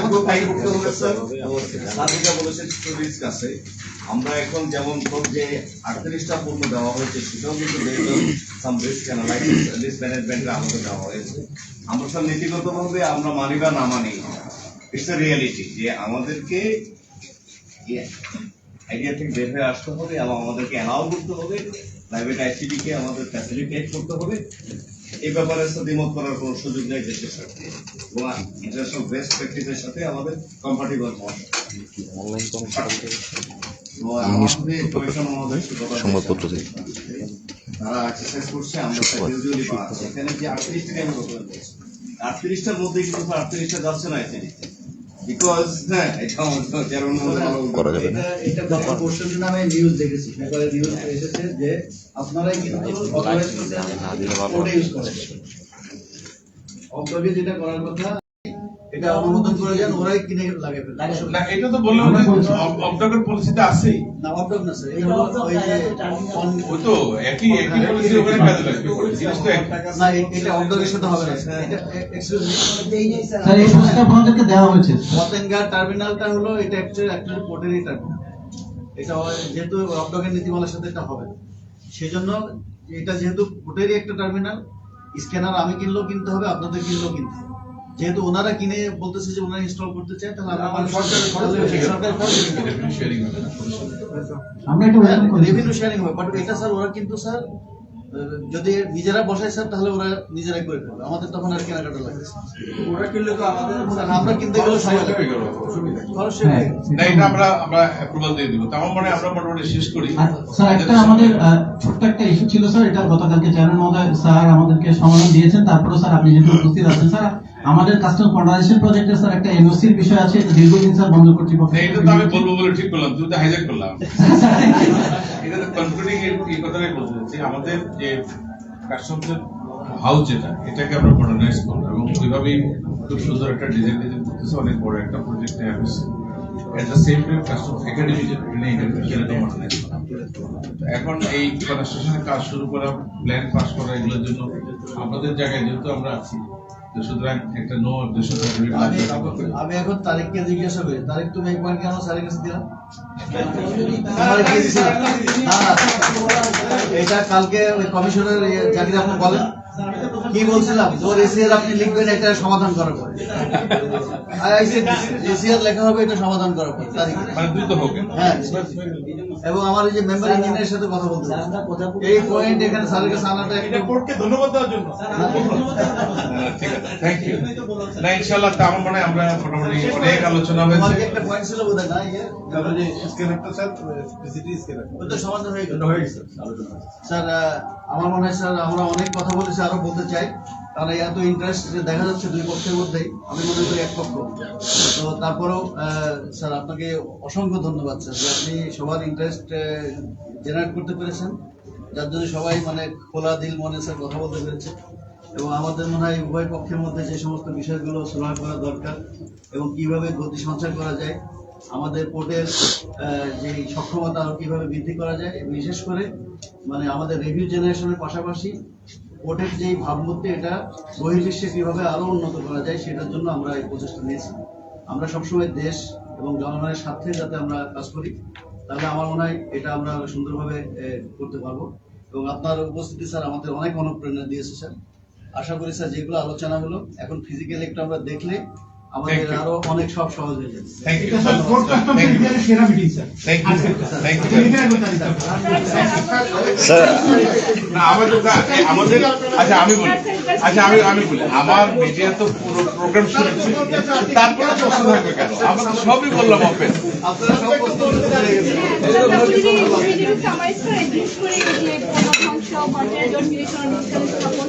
আমাকে ফাইল করতে হবে স্যার স্যার যেটা বলেছেন স্টুডেন্টস কাছে। আমরা এখন যেমন যে আটত্রিশটা পণ্য দেওয়া হয়েছে সেটাও কিন্তু সাম রিস্ক অ্যানালাইসিস রিস্ক ম্যানেজমেন্টে আমাদের দেওয়া হয়েছে। আমরা নীতিগতভাবে আমরা মানি বা না মানি ইটস এ রিয়ালিটি যে আমাদেরকে আইডিয়া থেকে বের হয়ে আসতে হবে এবং আমাদেরকে অ্যালাউ করতে হবে। প্রাইভেট আইসিডি কে আমাদের ফ্যাসিলিটেট করতে হবে। এই ব্যাপারে দ্বিমত করার কোনো সুযোগ নেই দেশের সাথে। এবং ইন্টারন্যাশনাল বেস্ট প্র্যাকটিসের সাথে আমাদের কম্পার্টেবল হওয়া। সংবাদপত্র থেকে। তারা এক্সারসাইজ করছে আমরা এখানে যে আটত্রিশ টাকা আমি কথা বলছি আটত্রিশটার মধ্যে কিন্তু আটত্রিশটা যাচ্ছে না এসিডিতে বিকজ হ্যাঁ এটা করা যাবে না। এটা এটা গত দিন আমি নিউজ দেখেছি পেপারে নিউজ এসেছে যে আপনারাই কিন্তু অথরাইজ করেন অন্তর্গে যেটা করার কথা এটা অনুমোদন করে যান ওরাই কিনে লাগে না এটা তো বললাম পলিসিতে আছেই। না অবডক না স্যার ওই যে ওই তো একই একই পলিসি ওখানে কাজে লাগবে জিনিস তো এক না এটা অবডকের সাথে হবে না স্যার এক্সকিউজ মি স্যার এই আপনাদেরকে দেওয়া হয়েছে। পতেঙ্গা টার্মিনালটা হলো এটা অ্যাকচুয়ালি অ্যাকচুয়ালি পোর্টেরই টার্মিনাল এটা যেহেতু অবডকের নীতিমালার সাথে এটা হবে না। সেই জন্য এটা যেহেতু পোর্টেরই একটা টার্মিনাল স্ক্যানার আমি কিনলেও কিনতে হবে আপনাদের কিনলেও কিনতে হবে। যেহেতু ওনারা কিনে বলতেছে যে ওনারা ইনস্টল করতে চায় তাহলে আমরা আমার সরকারের খরচ সরকারের খরচ শেয়ারিং হবে আমরা এটা ওয়েলকাম রেভিনিউ শেয়ারিং হবে বাট এটা স্যার ওরা কিন্তু স্যার যদি নিজেরা বসায় স্যার তাহলে ওরা নিজেরাই করে ফেলবে আমাদের তখন আর কেনাকাটা লাগে ওরা কিনলে তো আমাদের আমরা কিনতে গেলে সময় লাগে খরচ হয়ে গেছে। না এটা আমরা আমরা অ্যাপ্রুভাল দিয়ে দিব তার মানে আমরা মোটামুটি শেষ করি স্যার একটা আমাদের ছোট্ট একটা ইস্যু ছিল স্যার এটা গতকালকে চেয়ারম্যান মহোদয় স্যার আমাদেরকে সমাধান দিয়েছেন তারপরে স্যার আপনি যেহেতু উপস্থিত আছেন স্যার আমাদের কাস্টমার মডারেশন প্রজেক্টে স্যার একটা এনওসির বিষয় আছে, দীর্ঘদিন স্যার বন্ধ কর্তৃপক্ষ এটা তো আমি বলব বলে ঠিক করলাম তুমি তো হাইজ্যাক করলাম। এটা তো কনক্লুডিং এই কথাটাই বলতে চাচ্ছি, আমাদের যে কাস্টমসের হাউস যেটা, এটাকে আমরা মডার্নাইজ করব এবং ওইভাবেই খুব সুন্দর একটা ডিজাইন ডিজাইন করতেছে, অনেক বড় একটা প্রজেক্ট আসছে at the same time customs academy যেটা সেটা মডার্নাইজ করা এখন এই কনস্ট্রাকশনের কাজ শুরু করা প্ল্যান পাস করা, এগুলোর জন্য আমাদের জায়গায় যেহেতু আমরা আছি সুতরাং একটা নো দুশো আমি আমি এখন তারিখকে জিজ্ঞাসা করি তারিখ তুমি একবার কেন স্যারের কাছে দিলাম এটা কালকে ওই কমিশনের ইয়ে, জাকির আপনি বলেন। কি বলছিলাম? তোর এসিআর আপনি লিখবেন এটা সমাধান করার পরে। এসিআর লেখা হবে এটা সমাধান করার পরে তারিখ মানে হ্যাঁ এবং আমার এই যে মেম্বার ইঞ্জিনিয়ারের সাথে কথা বলতে। এই পয়েন্ট এখানে স্যারের কাছে আনাটা একটু ধন্যবাদ দেওয়ার জন্য। ঠিক আছে। থ্যাংক ইউ না ইনশাআল্লাহ তা আমার মনে হয় আমরা মোটামুটি অনেক আলোচনা আমার হয়েছে একটা পয়েন্ট ছিল বোধহয়? না ইয়ে? ওটা সমাধান হয়ে গেল। স্যার আমার মনে হয় স্যার আমরা অনেক কথা বলেছি আরও বলতে চাই। কারণ এত ইন্টারেস্ট দেখা যাচ্ছে দুই পক্ষের মধ্যেই, আমি মনে করি এক পক্ষ। তো তারপরেও স্যার, আপনাকে অসংখ্য ধন্যবাদ, স্যার, যে আপনি সবার ইন্টারেস্ট জেনারেট করতে পেরেছেন। যার জন্য সবাই মানে খোলা দিল মনে, স্যার, কথা বলতে পেরেছে। এবং আমাদের মনে হয় উভয় পক্ষের মধ্যে যে সমস্ত বিষয়গুলো সুরাহ করা দরকার এবং কীভাবে গতি সঞ্চার করা যায়, আমাদের পোর্টের যে সক্ষমতা আরও কীভাবে বৃদ্ধি করা যায়, বিশেষ করে মানে আমাদের রিভিউ জেনারেশনের পাশাপাশি পোর্টের যে ভাবমূর্তি, এটা বহির্বিশ্বে কীভাবে আরও উন্নত করা যায় সেটার জন্য আমরা এই প্রচেষ্টা নিয়েছি। আমরা সবসময় দেশ এবং জনগণের স্বার্থে যাতে আমরা কাজ করি, তাহলে আমার মনে হয় এটা আমরা সুন্দরভাবে করতে পারব। এবং আপনার উপস্থিতি স্যার আমাদের অনেক অনুপ্রেরণা দিয়েছে, স্যার। আশা করি, স্যার, যেগুলো আলোচনা হলো এখন ফিজিক্যালি একটু আমরা দেখলে আমাদের. আরও অনেক সব সহজ হয়ে যাবে। থ্যাংক ইউ এটা স্যার ফোর্থ কাস্টম ফেয়ারের সেরা meeting sir. Thank you thank you এখানে করতে পারি স্যার। স্যার না আমাদের আমাদের আচ্ছা আমি বলি। আচ্ছা আমি আমি বলি। আমার মিডিয়া তো পুরো প্রোগ্রাম শুনেছি তারপরে প্রশ্ন থাকবে কেন? আমরা তো সবই বললাম ওপেন আপনারা সব প্রশ্ন উত্তর পেয়ে সামাইজ করে করে যে ধ্বংস পর্যায়োজন নিরীক্ষণ অনুষ্ঠান স্থাপন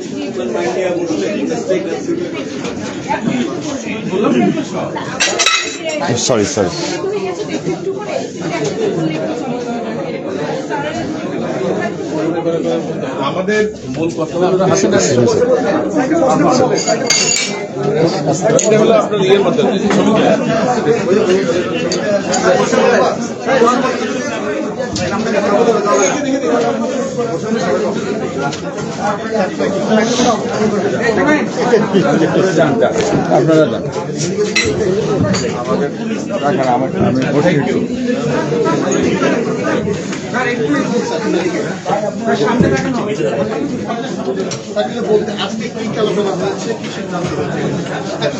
সরি সরি আমাদের মূল কথা হলো আপনার ইয়ের ছবিটা।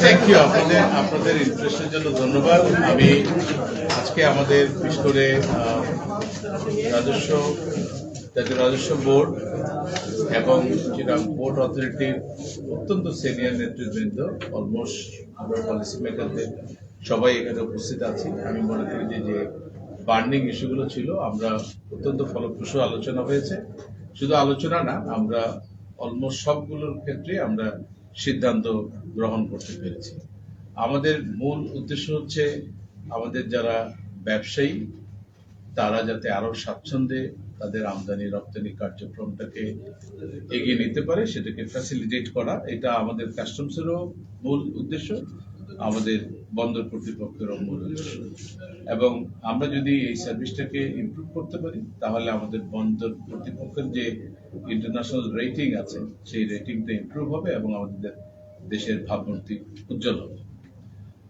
থ্যাংক ইউ আপনাদের ইন্টারেস্টের জন্য ধন্যবাদ। আমি আজকে আমাদের বিশেষ করে রাজস্ব জাতীয় রাজস্ব বোর্ড এবং যেটা বোর্ড অথরিটির অত্যন্ত সিনিয়র নেতৃবৃন্দ অলমোস্ট আমরা পলিসি মেকারদের সবাই এখানে উপস্থিত আছি। আমি মনে করি যে যে বার্নিং ইস্যুগুলো ছিল, আমরা অত্যন্ত ফলপ্রসূ আলোচনা হয়েছে। শুধু আলোচনা না, আমরা অলমোস্ট সবগুলোর ক্ষেত্রে আমরা সিদ্ধান্ত গ্রহণ করতে পেরেছি। আমাদের মূল উদ্দেশ্য হচ্ছে, আমাদের যারা ব্যবসায়ী, তারা যাতে আরও স্বাচ্ছন্দ্যে তাদের আমদানি রপ্তানি কার্যক্রমটাকে এগিয়ে নিতে পারে, সেটাকে ফ্যাসিলিটেট করা। এটা আমাদের কাস্টমসেরও মূল উদ্দেশ্য, আমাদের বন্দর কর্তৃপক্ষেরও মূল উদ্দেশ্য। এবং আমরা যদি এই সার্ভিসটাকে ইমপ্রুভ করতে পারি, তাহলে আমাদের বন্দর কর্তৃপক্ষের যে ইন্টারন্যাশনাল রেটিং আছে, সেই রেটিংটা ইমপ্রুভ হবে এবং আমাদের দেশের ভাবমূর্তি উজ্জ্বল হবে।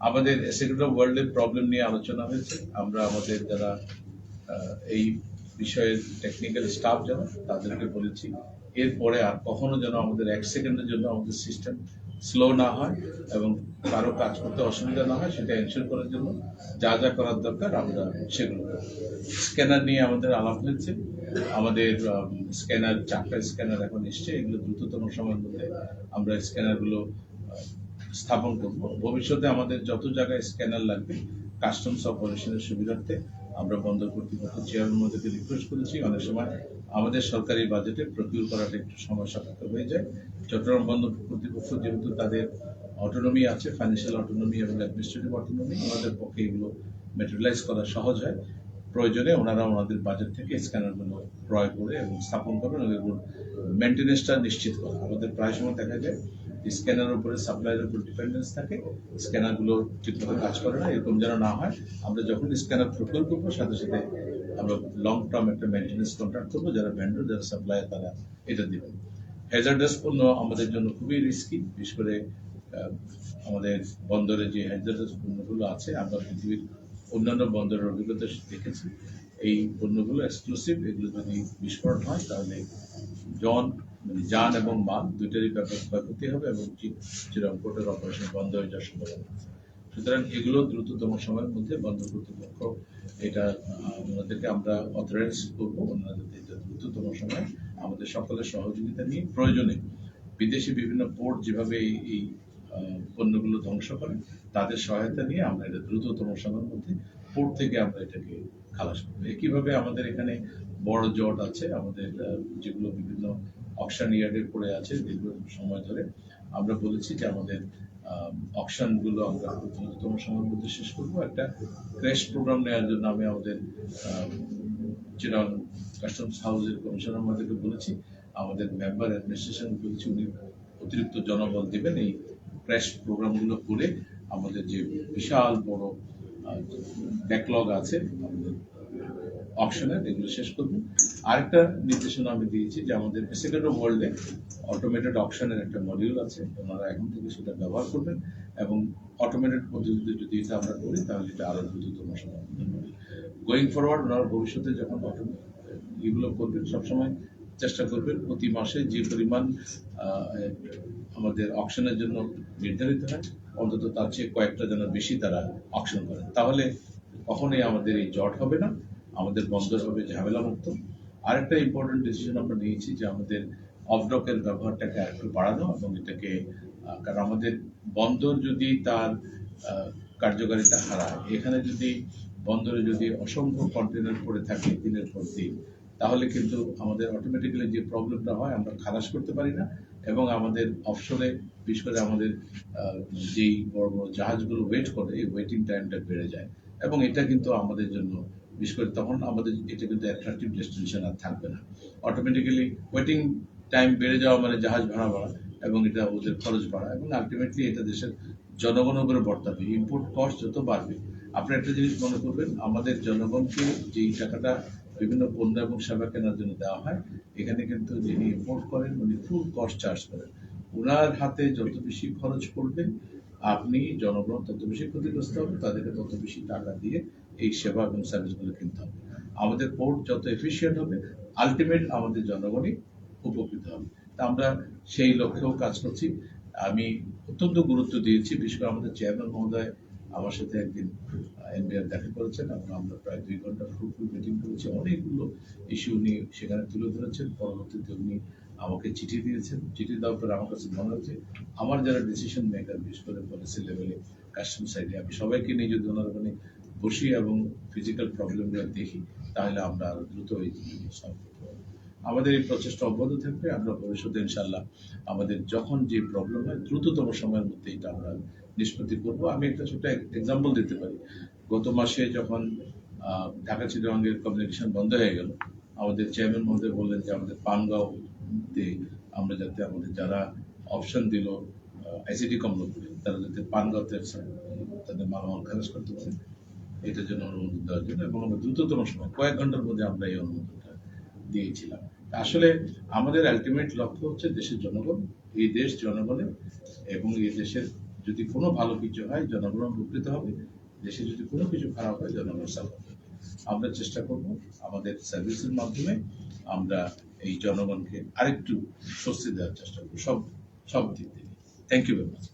আমাদের সেক্রেটারি ওয়ার্ল্ডের প্রবলেম নিয়ে আলোচনা হয়েছে। আমরা আমাদের যারা এই বিষয়ের টেকনিক্যাল স্টাফ যারা, তাদেরকে বলেছি, এরপরে আর কখনো যেন আমাদের এক সেকেন্ডের জন্য আমাদের সিস্টেম স্লো না হয় এবং কারও কাজ করতে অসুবিধা না হয়, সেটা এনশিওর করার জন্য যা যা করার দরকার আমরা সেগুলো স্ক্যানার নিয়ে আমাদের আলাপ হয়েছে। আমাদের স্ক্যানার চারটা স্ক্যানার এখন এসছে। এগুলো দ্রুততম সময়ের মধ্যে আমরা স্ক্যানারগুলো স্থাপন করব। ভবিষ্যতে আমাদের যত জায়গায় স্ক্যানার লাগবে কাস্টমস অপারেশনের সুবিধার্থে আমরা বন্দর কর্তৃপক্ষ চেয়ারম্যান মধ্যে রিকোয়েস্ট করেছি। অনেক সময় আমাদের সরকারি বাজেটে প্রকিউর করাটা একটু সময় সাপেক্ষ হয়ে যায়। চট্টগ্রাম বন্দর কর্তৃপক্ষ যেহেতু তাদের অটোনমি আছে ফাইন্যান্সিয়াল অটোনমি এবং অ্যাডমিনিস্ট্রেটিভ অটোনমি আমাদের পক্ষে এগুলো মেটেরিয়ালাইজ করা সহজ হয়। প্রয়োজনে ওনারা ওনাদের বাজেট থেকে স্ক্যানারগুলো ক্রয় করে এবং স্থাপন করবেন এবং মেনটেনেন্সটা নিশ্চিত করা আমাদের প্রায় সময় দেখা যায় স্ক্যানারের উপরে সাপ্লাইয়ের উপর ডিপেন্ডেন্স থাকে, স্ক্যানারগুলো ঠিকভাবে কাজ করে না, এরকম যেন না হয়, আমরা যখন স্ক্যানার প্রকল্প করব, সাথে সাথে আমরা লং টার্ম একটা মেনটেন্যান্স কন্ট্রাক্ট করব, যারা ভেন্ডর যারা সাপ্লায়ার তারা এটা দেবেন হ্যাজার্ডাস পণ্য আমাদের জন্য খুবই রিস্কি বিশেষ করে আমাদের বন্দরে যে হ্যাজার্ডাস পণ্যগুলো আছে, আমরা পৃথিবীর অন্যান্য বন্দরের অভিজ্ঞতা দেখেছি। এই পণ্যগুলো এক্সক্লুসিভ এগুলো যদি বিস্ফোরণ হয়, তাহলে জন মানে যান এবং মাল দুইটারই ব্যাপক ক্ষয়ক্ষতি হবে এবং চিরঙ্কটের অপারেশন বন্ধ হয়ে যাওয়ার সম্ভাবনা সুতরাং এগুলো দ্রুততম সময়ের মধ্যে বন্দর কর্তৃপক্ষ এটা ওনাদেরকে আমরা অথরাইজ করব। ওনাদের এটা দ্রুততম সময় আমাদের সকলের সহযোগিতা নিয়ে প্রয়োজনে বিদেশি বিভিন্ন পোর্ট যেভাবে এই পণ্যগুলো ধ্বংস করে, তাদের সহায়তা নিয়ে আমরা এটা দ্রুততম সময়ের মধ্যে পোর্ট থেকে আমরা এটাকে খালাস করব। একইভাবে আমাদের এখানে বড় জট আছে, আমাদের যেগুলো বিভিন্ন অকশন ইয়ার্ডে পড়ে আছে দীর্ঘ সময় ধরে। আমরা বলেছি যে আমাদের অকশনগুলো আমরা দ্রুততম সময়ের মধ্যে শেষ করব। একটা ক্র্যাশ প্রোগ্রাম নেওয়ার জন্য আমি আমাদের চিরাং কাস্টমস হাউসের কমিশনার আমাদেরকে বলেছি, আমাদের মেম্বার অ্যাডমিনিস্ট্রেশন বলেছি, উনি অতিরিক্ত জনবল দেবেন এই ক্র্যাশ প্রোগ্রামগুলো করে আমাদের যে বিশাল বড় ব্যাকলগ আছে, আমাদের অপশনের এগুলো শেষ করব। আরেকটা নির্দেশনা আমি দিয়েছি যে আমাদের সেকেন্ড ওয়ার্ল্ডে অটোমেটেড অপশনের একটা মডিউল আছে, ওনারা এখন থেকে সেটা ব্যবহার করবেন এবং অটোমেটেড পদ্ধতিতে যদি এটা আমরা করি, তাহলে এটা আরও দ্রুততম সময় গোয়িং ফরওয়ার্ড ওনারা ভবিষ্যতে যখন অটো এগুলো করবেন, সবসময় চেষ্টা করবেন প্রতি মাসে যে পরিমাণ আমাদের অকশনের জন্য নির্ধারিত হয়, অন্তত তার চেয়ে কয়েকটা যেন বেশি তারা অকশন করেন। তাহলে কখনোই আমাদের এই জট হবে না। আমাদের বন্দর হবে ঝামেলা মুক্ত আরেকটা ইম্পর্টেন্ট ডিসিশন আমরা নিয়েছি যে আমাদের অফডকের ব্যবহারটাকে আরেকটু বাড়ানো এবং এটাকে কারণ আমাদের বন্দর যদি তার কার্যকারিতা হারায়, এখানে যদি বন্দরে যদি অসংখ্য কন্টেনার পড়ে থাকে দিনের পর দিন, তাহলে কিন্তু আমাদের অটোমেটিক্যালি যে প্রবলেমটা হয় আমরা খালাস করতে পারি না এবং আমাদের অপশনে বিশেষ করে আমাদের যেই বড় বড় জাহাজগুলো ওয়েট করে, এই ওয়েটিং টাইমটা বেড়ে যায়। এবং এটা কিন্তু আমাদের জন্য বিশেষ করে তখন আমাদের এটা কিন্তু অ্যাট্রাকটিভ ডেস্টিনেশন আর থাকবে না। অটোমেটিক্যালি ওয়েটিং টাইম বেড়ে যাওয়া মানে জাহাজ ভাড়া বাড়া এবং এটা ওদের খরচ বাড়া এবং আলটিমেটলি এটা দেশের জনগণের উপরে বর্তাবে। ইম্পোর্ট কস্ট যত বাড়বে আপনি একটা জিনিস মনে করবেন, আমাদের জনগণকে যেই টাকাটা বিভিন্ন পণ্য এবং সেবা কেনার জন্য দেওয়া হয়, এখানে কিন্তু যিনি ইম্পোর্ট করেন উনি ফুল কস্ট চার্জ করেন। ওনার হাতে যত বেশি খরচ পড়বে আপনি জনগণ তত বেশি ক্ষতিগ্রস্ত হবে, তাদেরকে তত বেশি টাকা দিয়ে এই সেবা এবং সার্ভিসগুলো কিনতে হবে। আমাদের পোর্ট যত এফিসিয়েন্ট হবে আলটিমেট আমাদের জনগণই উপকৃত হবে। তা আমরা সেই লক্ষ্যেও কাজ করছি। আমি অত্যন্ত গুরুত্ব দিয়েছি, বিশেষ করে আমাদের চেয়ারম্যান মহোদয় আমার সাথে একদিন এনবিআর দেখা করেছেন। এবং আমরা প্রায় দুই ঘণ্টা ফ্রুটফুল মিটিং করেছি। অনেকগুলো ইস্যু উনি সেখানে তুলে ধরেছেন। পরবর্তীতে উনি আমাকে চিঠি দিয়েছেন। চিঠি দেওয়ার পর আমার কাছে মনে হচ্ছে, আমার যারা ডিসিশন মেকার বিশেষ করে পলিসি লেভেলে কাস্টম সাইডে আমি সবাইকে নিয়ে যদি ওনার ওখানে বসি এবং ফিজিক্যাল প্রবলেমগুলো দেখি, তাহলে আমরা আরও দ্রুত এই জিনিসগুলো সলভ করতে পারব। আমাদের এই প্রচেষ্টা অব্যাহত থাকবে। আমরা ভবিষ্যতে ইনশাল্লাহ আমাদের যখন যে প্রবলেম হয়, দ্রুততম সময়ের মধ্যে এটা আমরা নিষ্পত্তি করব, আমি একটা ছোট এক্সাম্পল দিতে পারি। গত মাসে যখন ঢাকা চিটাগাঙ্গের কমিউনিকেশন বন্ধ হয়ে গেল, আমাদের চেয়ারম্যান মহোদয় বললেন যে আমাদের পানগাঁওতে আমরা যাতে আমাদের যারা অপশন দিল আইসিডি কমলপুরে তারা যাতে পানগাঁওতে তাদের মালামাল খারাজ করতে পারে, এটার জন্য অনুমোদন দেওয়ার জন্য এবং আমরা দ্রুততম সময়, কয়েক ঘণ্টার মধ্যে আমরা এই অনুমোদনটা দিয়েছিলাম। আসলে আমাদের আলটিমেট লক্ষ্য হচ্ছে দেশের জনগণ, এই দেশ জনগণের এবং এই দেশের যদি কোনো ভালো কিছু হয়, জনগণ উপকৃত হবে। দেশে যদি কোনো কিছু খারাপ হয়, জনগণ হবে আমরা চেষ্টা করব আমাদের সার্ভিসের মাধ্যমে আমরা এই জনগণকে আরেকটু স্বস্তি দেওয়ার চেষ্টা করব। সব সব দিক থেকে থ্যাংক ইউ ভেরি মাচ